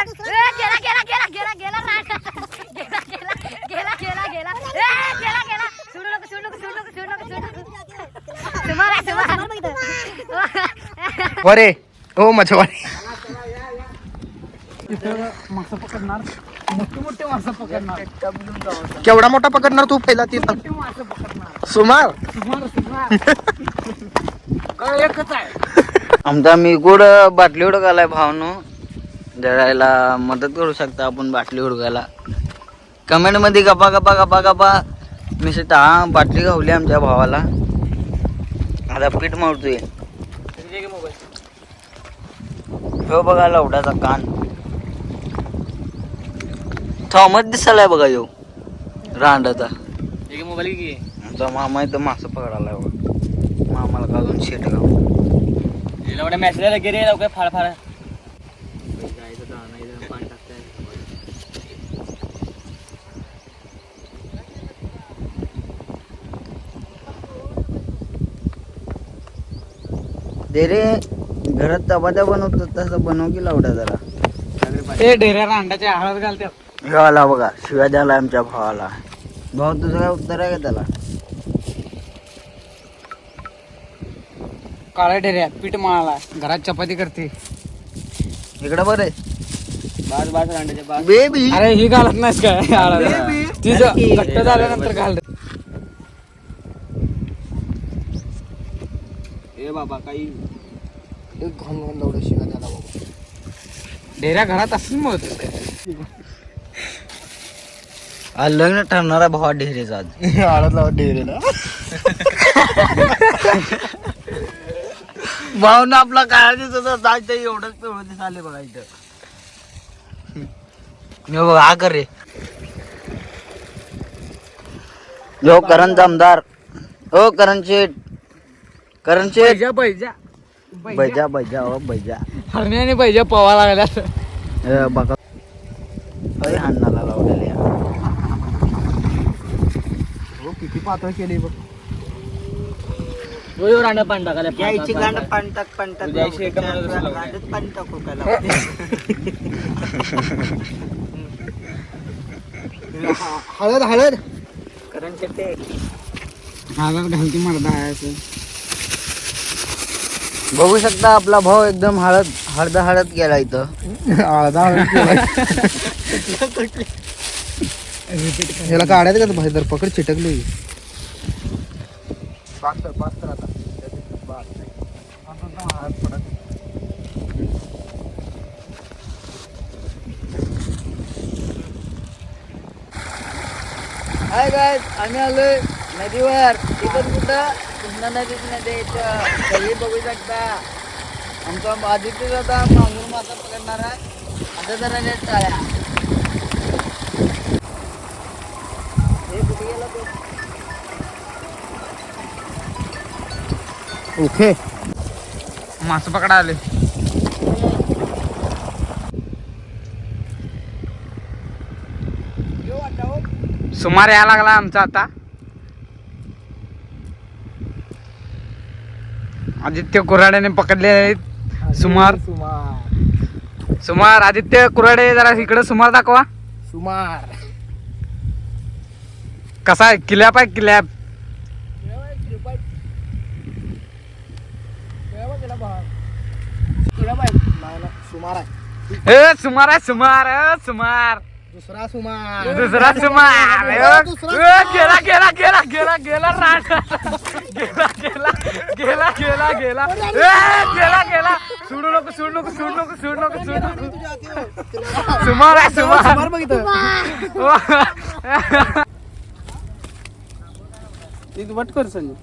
गेला गेला गेला गेला गेला गेला गेला गेला गेला गेला गेला गेला सोडू नको सोडू नको सोडू नको सोडू नको सोडू नको सुमार आहे, सुमार वरे. हो मासा पकडणार मोठे मोठे मासा पकडणार केवढा मोठा पकडणार तू पहिला ती सुमार सुमार. एकच आहे आमचा मी गुड बाटली उडं उडकायला भावनो. जळायला मदत करू शकता आपण बाटली उडकायला कमेंटमध्ये गपा गप्पा गप्पा गप्पा मी मिसळता हा बाटली गावली आमच्या भावाला. आता पीठ मारतोय हो बघा लवडाचा कान. थॉमस दिसायलाय बघा येऊ रांडाचा. मोबाईल की आमचा मामा इथं मासा पकडायला मामाला काढून शेट गाव मॅसेज मॅसेजला गेले लवकर फाळ फाळ दे रे घरात चपात्या बनवतो तसं बनव की लावडा जरा. ते रांडाच्या हळद घालतात बघा शिव्या द्याला आमच्या भावाला. भाऊ तुझं काय उत्तर आहे का त्याला? काळ्या ढेऱ्या पीठ मळाला घरात चपाती करते. इकडं बरं बास बास रांडाच्या बास. बेबी अरे ही घालत नाहीस काय? Baby. तिचं नक्की. घट्ट झाल्यानंतर घाल. ए बाबा काही. घाम घाम लावडं शिव्या द्यायला बाबा. ढेऱ्या घरात असतील मग. आज लग्न ठरणारा भावा ढेरेचा आज. हळद लावत डेरेला भाऊन आपला काय दिसत जायचं एवढंच तेवढं दिस आले बघा इथं. बघा हा कर रे. यो करण जमदार. हो करण शेठ. करण शेठ. बैजा बैजा बैजा बैजा हो बैजा हरण्याने बैजा पवा लागल्या. ए, बघा. अरे हाणाला लावलेले. हो किती पातळ केली बघ. पाणी टाकायला. यायची गांड लावते. गांडीत पाणी टाकू लावते? हळद हळद. करण हळद घालती मर्दा आहे असं बघू शकता आपला भाऊ एकदम हळद हळद हळद गेला इथं. हळद हळद केलाय. ह्याला काढायचं का? बाहेर पकड चिटकली. हाय काय आम्ही आलोय नदीवर. इथं कुठं? कृष्णा नदीत नदी सगळी बघू शकता? आमचा आदित्य आता मांगूर मासा पकडणार आहे. आता जरा रेट टाळ्या ओके मासे पकडा आले. सुमार या लागला आमचा आता. आदित्य कुऱ्हाड्याने पकडले आहेत. सुमार. सुमार. आदित्य कुऱ्हाडे जरा इकडे सुमार दाखवा. सुमार. कसा आहे? किल्याप आहे किल्याप सुमार आहे ए सुमार आहे सुमार ए, सुमार दुसरा सुमार दुसरा सुमार ए, ए, गेला गेला गेला गेला गेला रांड गेला गेला गेला गेला गेला ए, गेला गेला सोडू नको सोडू नको सोडू नको सोडू नको सोडू नको सुमार आहे सुमार सुमार बघितलं ಇದು ಪಟ್ಕೋರಿ ಸಂಜೆ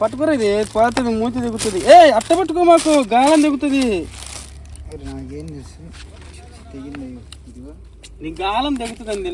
పట్టుకోరేది పోతుంది మూతి దిగుతుంది ఏ అట్ట పట్టుకో మాకు గాలం దిగుతుంది నాకేం తెలుసు? తెగింది ఇదిగో. నీకు గాలం తగ్గుతుందని తెలియదు.